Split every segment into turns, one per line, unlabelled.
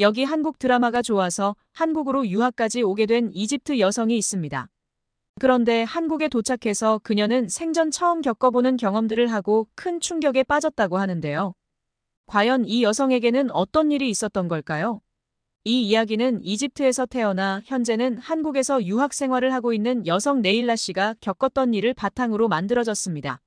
여기 한국 드라마가 좋아서 한국으로 유학까지 오게 된 이집트 여성이 있습니다. 그런데 한국에 도착해서 그녀는 생전 처음 겪어보는 경험들을 하고 큰 충격에 빠졌다고 하는데요. 과연 이 여성에게는 어떤 일이 있었던 걸까요? 이 이야기는 이집트에서 태어나 현재는 한국에서 유학 생활을 하고 있는 여성 네일라 씨가 겪었던 일을 바탕으로 만들어졌습니다.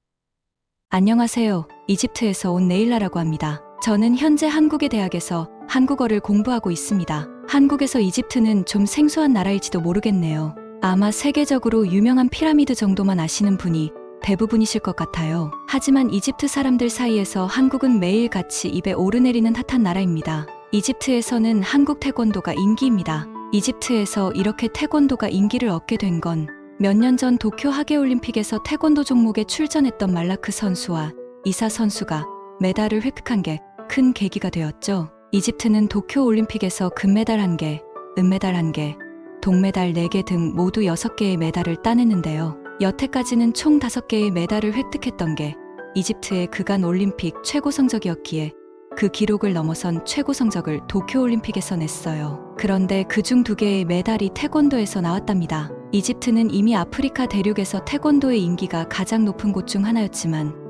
안녕하세요. 이집트에서 온 네일라라고 합니다. 저는 현재 한국의 대학에서 한국어를 공부하고 있습니다. 한국에서 이집트는 좀 생소한 나라일지도 모르겠네요. 아마 세계적으로 유명한 피라미드 정도만 아시는 분이 대부분이실 것 같아요. 하지만 이집트 사람들 사이에서 한국은 매일 같이 입에 오르내리는 핫한 나라입니다. 이집트에서는 한국 태권도가 인기입니다. 이집트에서 이렇게 태권도가 인기를 얻게 된 건 몇 년 전 도쿄 하계올림픽에서 태권도 종목에 출전했던 말라크 선수와 이사 선수가 메달을 획득한 게 큰 계기가 되었죠. 이집트는 도쿄 올림픽에서 금메달 1개, 은메달 1개, 동메달 4개 등 모두 6개의 메달을 따냈는데요. 여태까지는 총 5개의 메달을 획득했던 게 이집트의 그간 올림픽 최고 성적이었기에 그 기록을 넘어선 최고 성적을 도쿄 올림픽에서 냈어요. 그런데 그중 두 개의 메달이 태권도에서 나왔답니다. 이집트는 이미 아프리카 대륙에서 태권도의 인기가 가장 높은 곳 중 하나였지만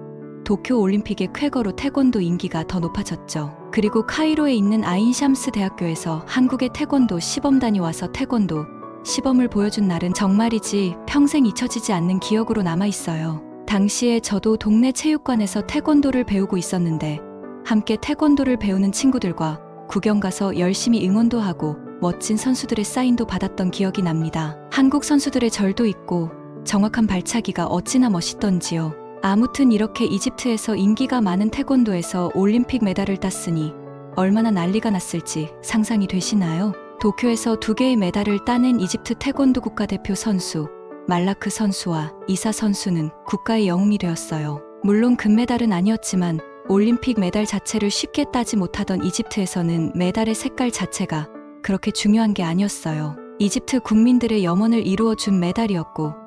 도쿄 올림픽의 쾌거로 태권도 인기가 더 높아졌죠. 그리고 카이로에 있는 아인샴스 대학교에서 한국의 태권도 시범단이 와서 태권도 시범을 보여준 날은 정말이지 평생 잊혀지지 않는 기억으로 남아 있어요. 당시에 저도 동네 체육관에서 태권도를 배우고 있었는데 함께 태권도를 배우는 친구들과 구경 가서 열심히 응원도 하고 멋진 선수들의 사인도 받았던 기억이 납니다. 한국 선수들의 절도 있고 정확한 발차기가 어찌나 멋있던지요. 아무튼 이렇게 이집트에서 인기가 많은 태권도에서 올림픽 메달을 땄으니 얼마나 난리가 났을지 상상이 되시나요? 도쿄에서 두 개의 메달을 따낸 이집트 태권도 국가대표 선수 말라크 선수와 이사 선수는 국가의 영웅이 되었어요. 물론 금메달은 아니었지만 올림픽 메달 자체를 쉽게 따지 못하던 이집트에서는 메달의 색깔 자체가 그렇게 중요한 게 아니었어요. 이집트 국민들의 염원을 이루어준 메달이었고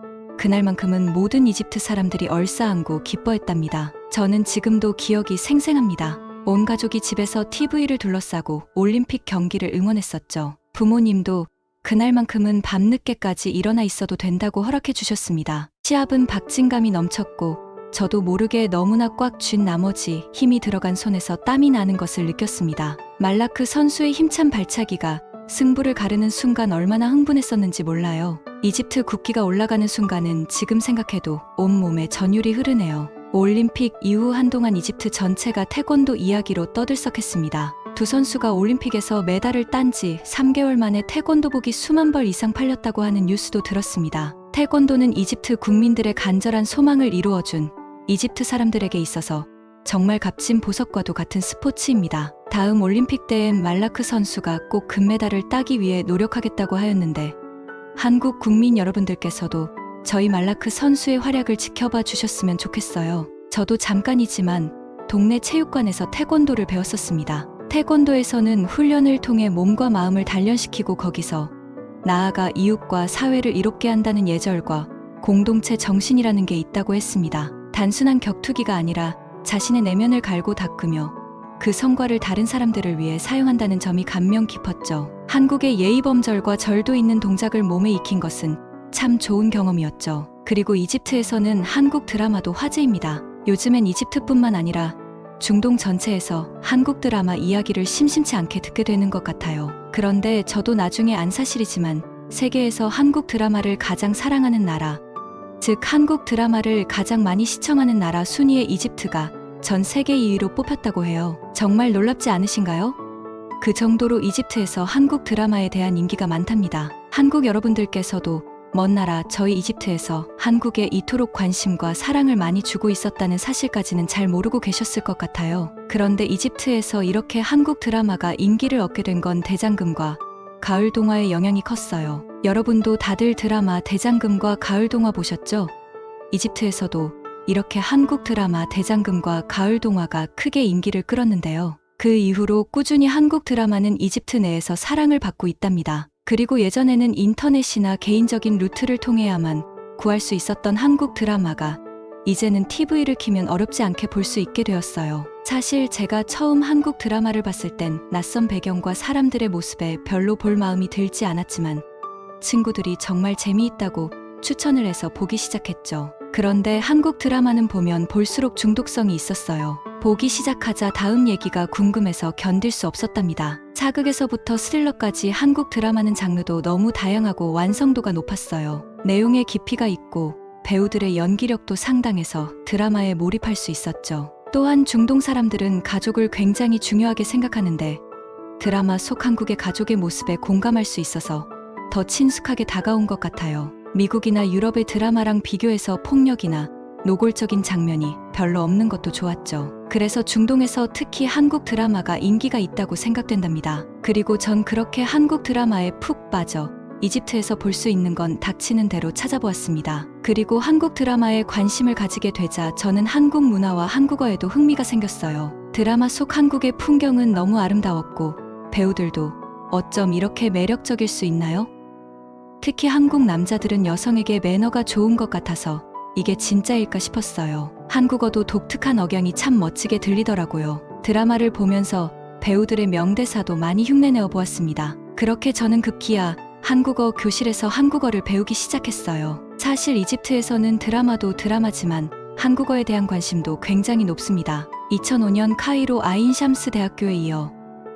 그날만큼은 모든 이집트 사람들이 얼싸안고 기뻐했답니다. 저는 지금도 기억이 생생합니다. 온 가족이 집에서 TV를 둘러싸고 올림픽 경기를 응원했었죠. 부모님도 그날만큼은 밤늦게까지 일어나 있어도 된다고 허락해 주셨습니다. 시합은 박진감이 넘쳤고 저도 모르게 너무나 꽉 쥔 나머지 힘이 들어간 손에서 땀이 나는 것을 느꼈습니다. 말라크 선수의 힘찬 발차기가 승부를 가르는 순간 얼마나 흥분했었는지 몰라요. 이집트 국기가 올라가는 순간은 지금 생각해도 온몸에 전율이 흐르네요. 올림픽 이후 한동안 이집트 전체가 태권도 이야기로 떠들썩했습니다. 두 선수가 올림픽에서 메달을 딴 지 3개월 만에 태권도복이 수만 벌 이상 팔렸다고 하는 뉴스도 들었습니다. 태권도는 이집트 국민들의 간절한 소망을 이루어준 이집트 사람들에게 있어서 정말 값진 보석과도 같은 스포츠입니다. 다음 올림픽 때엔 말라크 선수가 꼭 금메달을 따기 위해 노력하겠다고 하였는데 한국 국민 여러분들께서도 저희 말라크 선수의 활약을 지켜봐 주셨으면 좋겠어요. 저도 잠깐이지만 동네 체육관에서 태권도를 배웠었습니다. 태권도에서는 훈련을 통해 몸과 마음을 단련시키고 거기서 나아가 이웃과 사회를 이롭게 한다는 예절과 공동체 정신이라는 게 있다고 했습니다. 단순한 격투기가 아니라 자신의 내면을 갈고 닦으며 그 성과를 다른 사람들을 위해 사용한다는 점이 감명 깊었죠. 한국의 예의범절과 절도 있는 동작을 몸에 익힌 것은 참 좋은 경험이었죠. 그리고 이집트에서는 한국 드라마도 화제입니다. 요즘엔 이집트뿐만 아니라 중동 전체에서 한국 드라마 이야기를 심심치 않게 듣게 되는 것 같아요. 그런데 저도 나중에 안 사실이지만 세계에서 한국 드라마를 가장 사랑하는 나라, 즉 한국 드라마를 가장 많이 시청하는 나라 순위에 이집트가 전 세계 2위로 뽑혔다고 해요. 정말 놀랍지 않으신가요? 그 정도로 이집트에서 한국 드라마에 대한 인기가 많답니다. 한국 여러분들께서도 먼 나라 저희 이집트에서 한국에 이토록 관심과 사랑을 많이 주고 있었다는 사실까지는 잘 모르고 계셨을 것 같아요. 그런데 이집트에서 이렇게 한국 드라마가 인기를 얻게 된 건 대장금과 가을 동화의 영향이 컸어요. 여러분도 다들 드라마 대장금과 가을 동화 보셨죠? 이집트에서도 이렇게 한국 드라마 대장금과 가을 동화가 크게 인기를 끌었는데요. 그 이후로 꾸준히 한국 드라마는 이집트 내에서 사랑을 받고 있답니다. 그리고 예전에는 인터넷이나 개인적인 루트를 통해야만 구할 수 있었던 한국 드라마가 이제는 TV를 키면 어렵지 않게 볼 수 있게 되었어요. 사실 제가 처음 한국 드라마를 봤을 땐 낯선 배경과 사람들의 모습에 별로 볼 마음이 들지 않았지만 친구들이 정말 재미있다고 추천을 해서 보기 시작했죠. 그런데 한국 드라마는 보면 볼수록 중독성이 있었어요. 보기 시작하자 다음 얘기가 궁금해서 견딜 수 없었답니다. 사극에서부터 스릴러까지 한국 드라마는 장르도 너무 다양하고 완성도가 높았어요. 내용에 깊이가 있고 배우들의 연기력도 상당해서 드라마에 몰입할 수 있었죠. 또한 중동 사람들은 가족을 굉장히 중요하게 생각하는데 드라마 속 한국의 가족의 모습에 공감할 수 있어서 더 친숙하게 다가온 것 같아요. 미국이나 유럽의 드라마랑 비교해서 폭력이나 노골적인 장면이 별로 없는 것도 좋았죠. 그래서 중동에서 특히 한국 드라마가 인기가 있다고 생각된답니다. 그리고 전 그렇게 한국 드라마에 푹 빠져 이집트에서 볼 수 있는 건 닥치는 대로 찾아보았습니다. 그리고 한국 드라마에 관심을 가지게 되자 저는 한국 문화와 한국어에도 흥미가 생겼어요. 드라마 속 한국의 풍경은 너무 아름다웠고 배우들도 어쩜 이렇게 매력적일 수 있나요? 특히 한국 남자들은 여성에게 매너가 좋은 것 같아서 이게 진짜일까 싶었어요. 한국어도 독특한 억양이 참 멋지게 들리더라고요. 드라마를 보면서 배우들의 명대사도 많이 흉내내어 보았습니다. 그렇게 저는 급기야 한국어 교실에서 한국어를 배우기 시작했어요. 사실 이집트에서는 드라마도 드라마지만 한국어에 대한 관심도 굉장히 높습니다. 2005년 카이로 아인샴스 대학교에 이어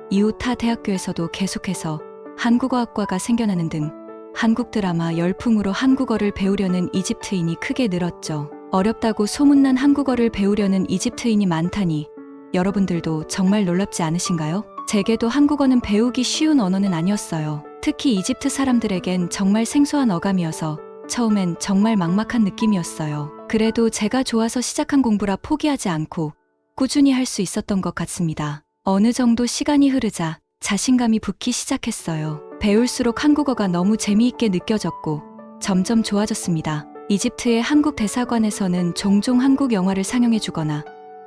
이후 타 대학교에서도 계속해서 한국어학과가 생겨나는 등 한국 드라마 열풍으로 한국어를 배우려는 이집트인이 크게 늘었죠. 어렵다고 소문난 한국어를 배우려는 이집트인이 많다니 여러분들도 정말 놀랍지 않으신가요? 제게도 한국어는 배우기 쉬운 언어는 아니었어요. 특히 이집트 사람들에겐 정말 생소한 어감이어서 처음엔 정말 막막한 느낌이었어요. 그래도 제가 좋아서 시작한 공부라 포기하지 않고 꾸준히 할 수 있었던 것 같습니다. 어느 정도 시간이 흐르자 자신감이 붙기 시작했어요. 배울수록 한국어가 너무 재미있게 느껴졌고 점점 좋아졌습니다. 이집트의 한국 대사관에서는 종종 한국 영화를 상영해 주거나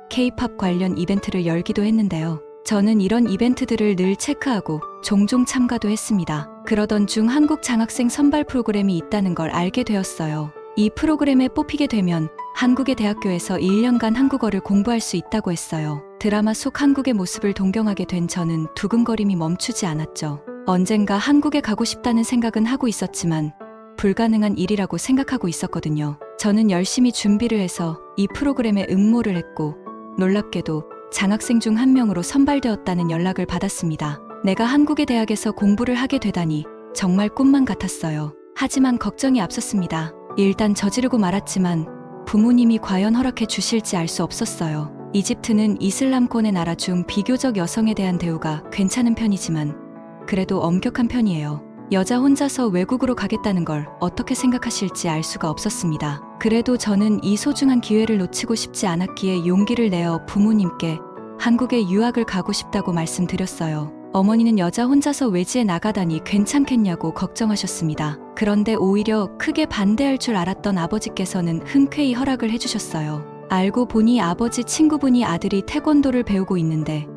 K-팝 관련 이벤트를 열기도 했는데요. 저는 이런 이벤트들을 늘 체크하고 종종 참가도 했습니다. 그러던 중 한국 장학생 선발 프로그램이 있다는 걸 알게 되었어요. 이 프로그램에 뽑히게 되면 한국의 대학교에서 1년간 한국어를 공부할 수 있다고 했어요. 드라마 속 한국의 모습을 동경하게 된 저는 두근거림이 멈추지 않았죠. 언젠가 한국에 가고 싶다는 생각은 하고 있었지만 불가능한 일이라고 생각하고 있었거든요. 저는 열심히 준비를 해서 이 프로그램에 응모를 했고 놀랍게도 장학생 중 한 명으로 선발되었다는 연락을 받았습니다. 내가 한국의 대학에서 공부를 하게 되다니 정말 꿈만 같았어요. 하지만 걱정이 앞섰습니다. 일단 저지르고 말았지만 부모님이 과연 허락해 주실지 알 수 없었어요. 이집트는 이슬람권의 나라 중 비교적 여성에 대한 대우가 괜찮은 편이지만 그래도 엄격한 편이에요. 여자 혼자서 외국으로 가겠다는 걸 어떻게 생각하실지 알 수가 없었습니다. 그래도 저는 이 소중한 기회를 놓치고 싶지 않았기에 용기를 내어 부모님께 한국에 유학을 가고 싶다고 말씀드렸어요. 어머니는 여자 혼자서 외지에 나가다니 괜찮겠냐고 걱정하셨습니다. 그런데 오히려 크게 반대할 줄 알았던 아버지께서는 흔쾌히 허락을 해주셨어요. 알고 보니 아버지 친구분이 아들이 태권도를 배우고 있는데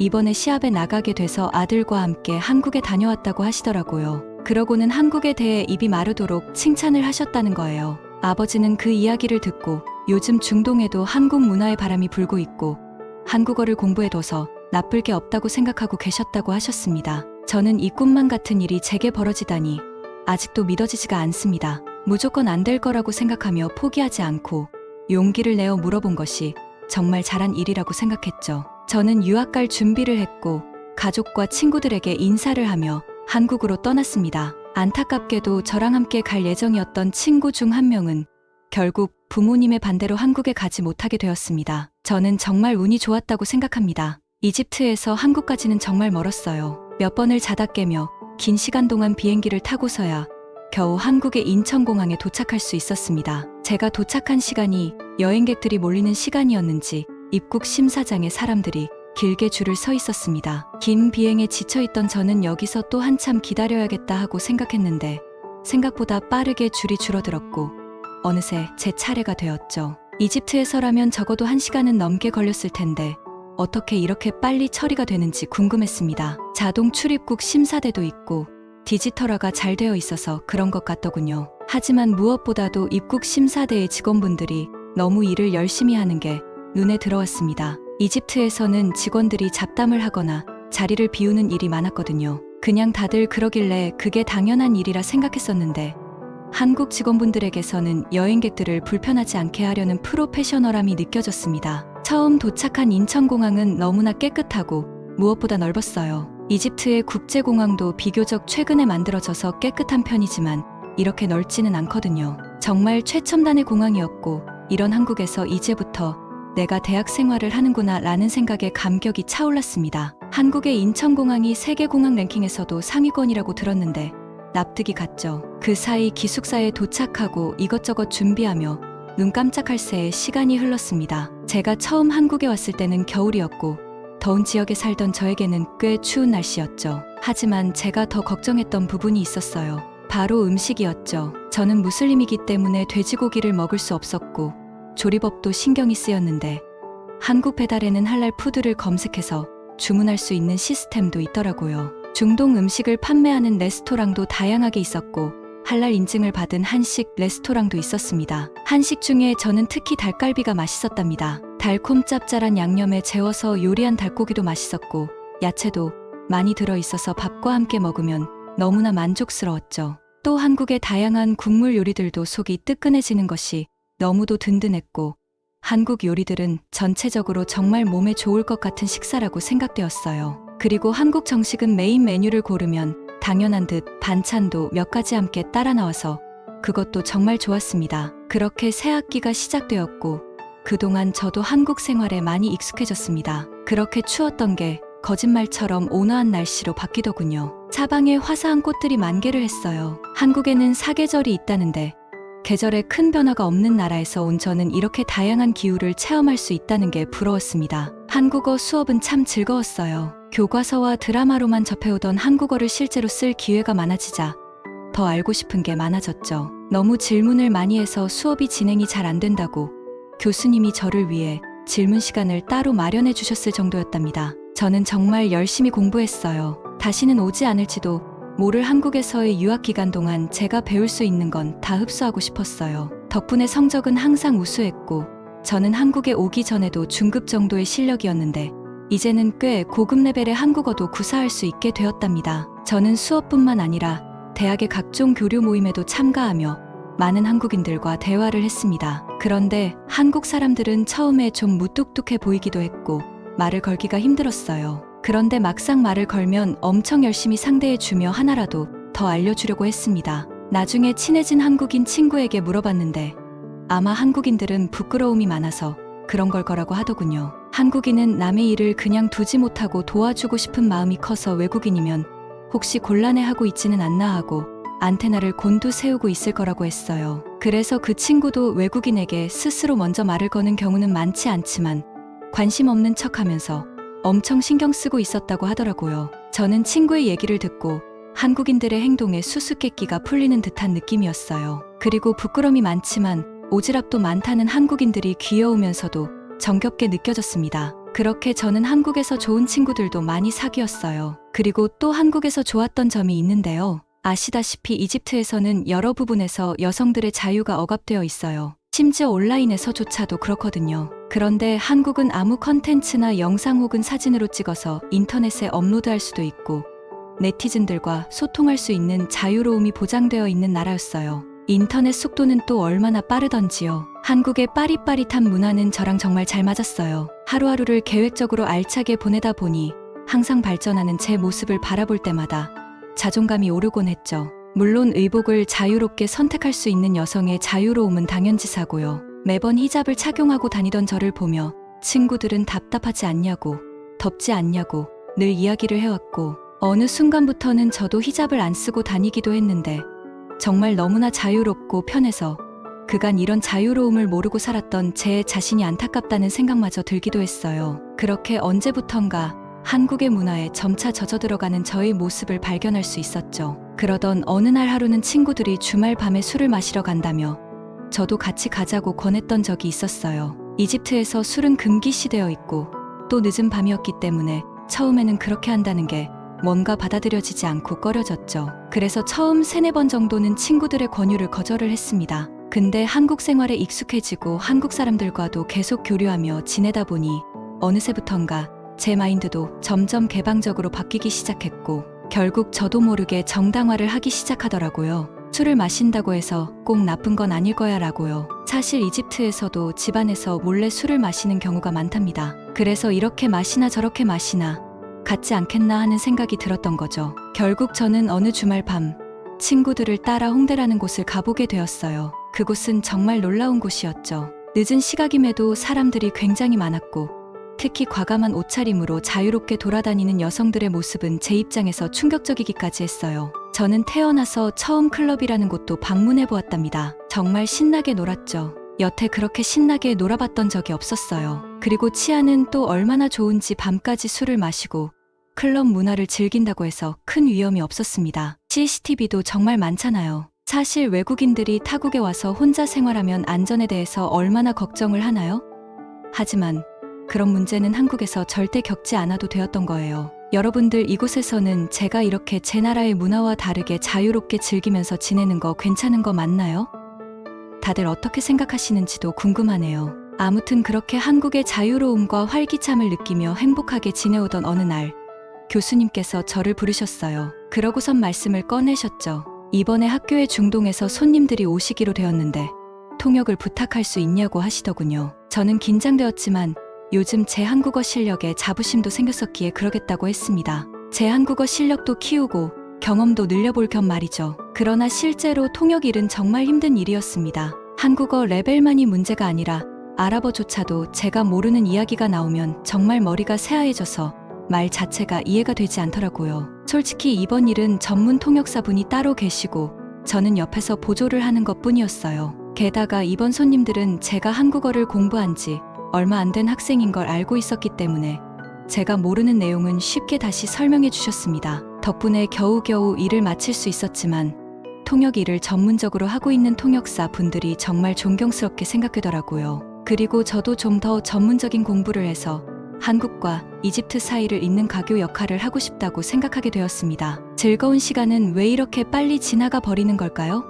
이번에 시합에 나가게 돼서 아들과 함께 한국에 다녀왔다고 하시더라고요. 그러고는 한국에 대해 입이 마르도록 칭찬을 하셨다는 거예요. 아버지는 그 이야기를 듣고 요즘 중동에도 한국 문화의 바람이 불고 있고 한국어를 공부해둬서 나쁠 게 없다고 생각하고 계셨다고 하셨습니다. 저는 이 꿈만 같은 일이 제게 벌어지다니 아직도 믿어지지가 않습니다. 무조건 안 될 거라고 생각하며 포기하지 않고 용기를 내어 물어본 것이 정말 잘한 일이라고 생각했죠. 저는 유학 갈 준비를 했고 가족과 친구들에게 인사를 하며 한국으로 떠났습니다. 안타깝게도 저랑 함께 갈 예정이었던 친구 중 한 명은 결국 부모님의 반대로 한국에 가지 못하게 되었습니다. 저는 정말 운이 좋았다고 생각합니다. 이집트에서 한국까지는 정말 멀었어요. 몇 번을 자다 깨며 긴 시간 동안 비행기를 타고서야 겨우 한국의 인천공항에 도착할 수 있었습니다. 제가 도착한 시간이 여행객들이 몰리는 시간이었는지 입국 심사장에 사람들이 길게 줄을 서 있었습니다. 긴 비행에 지쳐있던 저는 여기서 또 한참 기다려야겠다 하고 생각했는데 생각보다 빠르게 줄이 줄어들었고 어느새 제 차례가 되었죠. 이집트에서라면 적어도 한 시간은 넘게 걸렸을 텐데 어떻게 이렇게 빨리 처리가 되는지 궁금했습니다. 자동 출입국 심사대도 있고 디지털화가 잘 되어 있어서 그런 것 같더군요. 하지만 무엇보다도 입국 심사대의 직원분들이 너무 일을 열심히 하는 게 눈에 들어왔습니다. 이집트에서는 직원들이 잡담을 하거나 자리를 비우는 일이 많았거든요. 그냥 다들 그러길래 그게 당연한 일이라 생각했었는데 한국 직원분들에게서는 여행객들을 불편하지 않게 하려는 프로페셔널함이 느껴졌습니다. 처음 도착한 인천공항은 너무나 깨끗하고 무엇보다 넓었어요. 이집트의 국제공항도 비교적 최근에 만들어져서 깨끗한 편이지만 이렇게 넓지는 않거든요. 정말 최첨단의 공항이었고 이런 한국에서 이제부터 내가 대학 생활을 하는구나 라는 생각에 감격이 차올랐습니다. 한국의 인천공항이 세계공항 랭킹에서도 상위권이라고 들었는데 납득이 갔죠. 그 사이 기숙사에 도착하고 이것저것 준비하며 눈 깜짝할 새에 시간이 흘렀습니다. 제가 처음 한국에 왔을 때는 겨울이었고 더운 지역에 살던 저에게는 꽤 추운 날씨였죠. 하지만 제가 더 걱정했던 부분이 있었어요. 바로 음식이었죠. 저는 무슬림이기 때문에 돼지고기를 먹을 수 없었고 조리법도 신경이 쓰였는데 한국 배달에는 할랄 푸드를 검색해서 주문할 수 있는 시스템도 있더라고요. 중동 음식을 판매하는 레스토랑도 다양하게 있었고 할랄 인증을 받은 한식 레스토랑도 있었습니다. 한식 중에 저는 특히 닭갈비가 맛있었답니다. 달콤 짭짤한 양념에 재워서 요리한 닭고기도 맛있었고 야채도 많이 들어 있어서 밥과 함께 먹으면 너무나 만족스러웠죠. 또 한국의 다양한 국물 요리들도 속이 뜨끈해지는 것이 너무도 든든했고 한국 요리들은 전체적으로 정말 몸에 좋을 것 같은 식사라고 생각되었어요. 그리고 한국 정식은 메인 메뉴를 고르면 당연한 듯 반찬도 몇 가지 함께 따라 나와서 그것도 정말 좋았습니다. 그렇게 새 학기가 시작되었고 그동안 저도 한국 생활에 많이 익숙해졌습니다. 그렇게 추웠던 게 거짓말처럼 온화한 날씨로 바뀌더군요. 사방에 화사한 꽃들이 만개를 했어요. 한국에는 사계절이 있다는데 계절에 큰 변화가 없는 나라에서 온 저는 이렇게 다양한 기후를 체험할 수 있다는 게 부러웠습니다. 한국어 수업은 참 즐거웠어요. 교과서와 드라마로만 접해오던 한국어를 실제로 쓸 기회가 많아지자 더 알고 싶은 게 많아졌죠. 너무 질문을 많이 해서 수업이 진행이 잘 안 된다고 교수님이 저를 위해 질문 시간을 따로 마련해 주셨을 정도였답니다. 저는 정말 열심히 공부했어요. 다시는 오지 않을지도 모를 한국에서의 유학 기간 동안 제가 배울 수 있는 건 다 흡수하고 싶었어요. 덕분에 성적은 항상 우수했고 저는 한국에 오기 전에도 중급 정도의 실력이었는데 이제는 꽤 고급 레벨의 한국어도 구사할 수 있게 되었답니다. 저는 수업뿐만 아니라 대학의 각종 교류 모임에도 참가하며 많은 한국인들과 대화를 했습니다. 그런데 한국 사람들은 처음에 좀 무뚝뚝해 보이기도 했고 말을 걸기가 힘들었어요. 그런데 막상 말을 걸면 엄청 열심히 상대해 주며 하나라도 더 알려주려고 했습니다. 나중에 친해진 한국인 친구에게 물어봤는데 아마 한국인들은 부끄러움이 많아서 그런 걸 거라고 하더군요. 한국인은 남의 일을 그냥 두지 못하고 도와주고 싶은 마음이 커서 외국인이면 혹시 곤란해하고 있지는 않나 하고 안테나를 곤두 세우고 있을 거라고 했어요. 그래서 그 친구도 외국인에게 스스로 먼저 말을 거는 경우는 많지 않지만 관심 없는 척 하면서 엄청 신경 쓰고 있었다고 하더라고요. 저는 친구의 얘기를 듣고 한국인들의 행동에 수수께끼가 풀리는 듯한 느낌이었어요. 그리고 부끄럼이 많지만 오지랖도 많다는 한국인들이 귀여우면서도 정겹게 느껴졌습니다. 그렇게 저는 한국에서 좋은 친구들도 많이 사귀었어요. 그리고 또 한국에서 좋았던 점이 있는데요. 아시다시피 이집트에서는 여러 부분에서 여성들의 자유가 억압되어 있어요. 심지어 온라인에서조차도 그렇거든요. 그런데 한국은 아무 컨텐츠나 영상 혹은 사진으로 찍어서 인터넷에 업로드할 수도 있고 네티즌들과 소통할 수 있는 자유로움이 보장되어 있는 나라였어요. 인터넷 속도는 또 얼마나 빠르던지요. 한국의 빠릿빠릿한 문화는 저랑 정말 잘 맞았어요. 하루하루를 계획적으로 알차게 보내다 보니 항상 발전하는 제 모습을 바라볼 때마다 자존감이 오르곤 했죠. 물론 의복을 자유롭게 선택할 수 있는 여성의 자유로움은 당연지사고요. 매번 히잡을 착용하고 다니던 저를 보며 친구들은 답답하지 않냐고, 덥지 않냐고 늘 이야기를 해왔고, 어느 순간부터는 저도 히잡을 안 쓰고 다니기도 했는데, 정말 너무나 자유롭고 편해서 그간 이런 자유로움을 모르고 살았던 제 자신이 안타깝다는 생각마저 들기도 했어요. 그렇게 언제부턴가 한국의 문화에 점차 젖어들어가는 저의 모습을 발견할 수 있었죠. 그러던 어느 날 하루는 친구들이 주말 밤에 술을 마시러 간다며 저도 같이 가자고 권했던 적이 있었어요. 이집트에서 술은 금기시되어 있고 또 늦은 밤이었기 때문에 처음에는 그렇게 한다는 게 뭔가 받아들여지지 않고 꺼려졌죠. 그래서 처음 세네 번 정도는 친구들의 권유를 거절을 했습니다. 근데 한국 생활에 익숙해지고 한국 사람들과도 계속 교류하며 지내다 보니 어느새부턴가 제 마인드도 점점 개방적으로 바뀌기 시작했고 결국 저도 모르게 정당화를 하기 시작하더라고요. 술을 마신다고 해서 꼭 나쁜 건 아닐 거야 라고요. 사실 이집트에서도 집안에서 몰래 술을 마시는 경우가 많답니다. 그래서 이렇게 마시나 저렇게 마시나 같지 않겠나 하는 생각이 들었던 거죠. 결국 저는 어느 주말 밤 친구들을 따라 홍대라는 곳을 가보게 되었어요. 그곳은 정말 놀라운 곳이었죠. 늦은 시각임에도 사람들이 굉장히 많았고 특히 과감한 옷차림으로 자유롭게 돌아다니는 여성들의 모습은 제 입장에서 충격적이기까지 했어요. 저는 태어나서 처음 클럽이라는 곳도 방문해 보았답니다. 정말 신나게 놀았죠. 여태 그렇게 신나게 놀아봤던 적이 없었어요. 그리고 치아는 또 얼마나 좋은지 밤까지 술을 마시고 클럽 문화를 즐긴다고 해서 큰 위험이 없었습니다. CCTV도 정말 많잖아요. 사실 외국인들이 타국에 와서 혼자 생활하면 안전에 대해서 얼마나 걱정을 하나요? 하지만 그런 문제는 한국에서 절대 겪지 않아도 되었던 거예요. 여러분들 이곳에서는 제가 이렇게 제 나라의 문화와 다르게 자유롭게 즐기면서 지내는 거 괜찮은 거 맞나요? 다들 어떻게 생각하시는지도 궁금하네요. 아무튼 그렇게 한국의 자유로움과 활기참을 느끼며 행복하게 지내오던 어느 날, 교수님께서 저를 부르셨어요. 그러고선 말씀을 꺼내셨죠. 이번에 학교의 중동에서 손님들이 오시기로 되었는데, 통역을 부탁할 수 있냐고 하시더군요. 저는 긴장되었지만, 요즘 제 한국어 실력에 자부심도 생겼었기에 그러겠다고 했습니다. 제 한국어 실력도 키우고 경험도 늘려볼 겸 말이죠. 그러나 실제로 통역 일은 정말 힘든 일이었습니다. 한국어 레벨만이 문제가 아니라 아랍어조차도 제가 모르는 이야기가 나오면 정말 머리가 새하얘져서 말 자체가 이해가 되지 않더라고요. 솔직히 이번 일은 전문 통역사분이 따로 계시고 저는 옆에서 보조를 하는 것 뿐이었어요. 게다가 이번 손님들은 제가 한국어를 공부한 지 얼마 안 된 학생인 걸 알고 있었기 때문에 제가 모르는 내용은 쉽게 다시 설명해 주셨습니다. 덕분에 겨우겨우 일을 마칠 수 있었지만 통역 일을 전문적으로 하고 있는 통역사 분들이 정말 존경스럽게 생각하더라고요. 그리고 저도 좀 더 전문적인 공부를 해서 한국과 이집트 사이를 잇는 가교 역할을 하고 싶다고 생각하게 되었습니다. 즐거운 시간은 왜 이렇게 빨리 지나가 버리는 걸까요?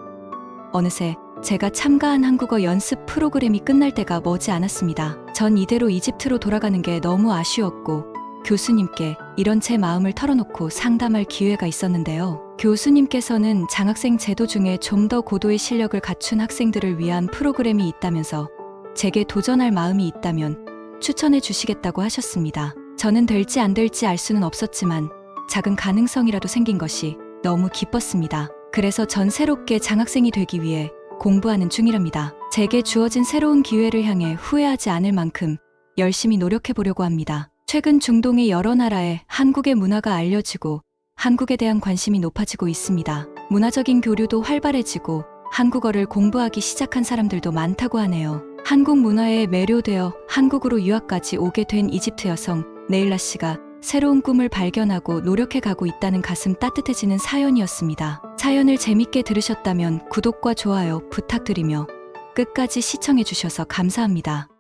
어느새 제가 참가한 한국어 연습 프로그램이 끝날 때가 머지 않았습니다. 전 이대로 이집트로 돌아가는 게 너무 아쉬웠고 교수님께 이런 제 마음을 털어놓고 상담할 기회가 있었는데요. 교수님께서는 장학생 제도 중에 좀 더 고도의 실력을 갖춘 학생들을 위한 프로그램이 있다면서 제게 도전할 마음이 있다면 추천해 주시겠다고 하셨습니다. 저는 될지 안 될지 알 수는 없었지만 작은 가능성이라도 생긴 것이 너무 기뻤습니다. 그래서 전 새롭게 장학생이 되기 위해 공부하는 중이랍니다. 제게 주어진 새로운 기회를 향해 후회하지 않을 만큼 열심히 노력해 보려고 합니다. 최근 중동의 여러 나라에 한국의 문화가 알려지고 한국에 대한 관심이 높아지고 있습니다. 문화적인 교류도 활발해지고 한국어를 공부하기 시작한 사람들도 많다고 하네요. 한국 문화에 매료되어 한국으로 유학까지 오게 된 이집트 여성 네일라 씨가 새로운 꿈을 발견하고 노력해 가고 있다는 가슴 따뜻해지는 사연이었습니다. 사연을 재밌게 들으셨다면 구독과 좋아요 부탁드리며 끝까지 시청해 주셔서 감사합니다.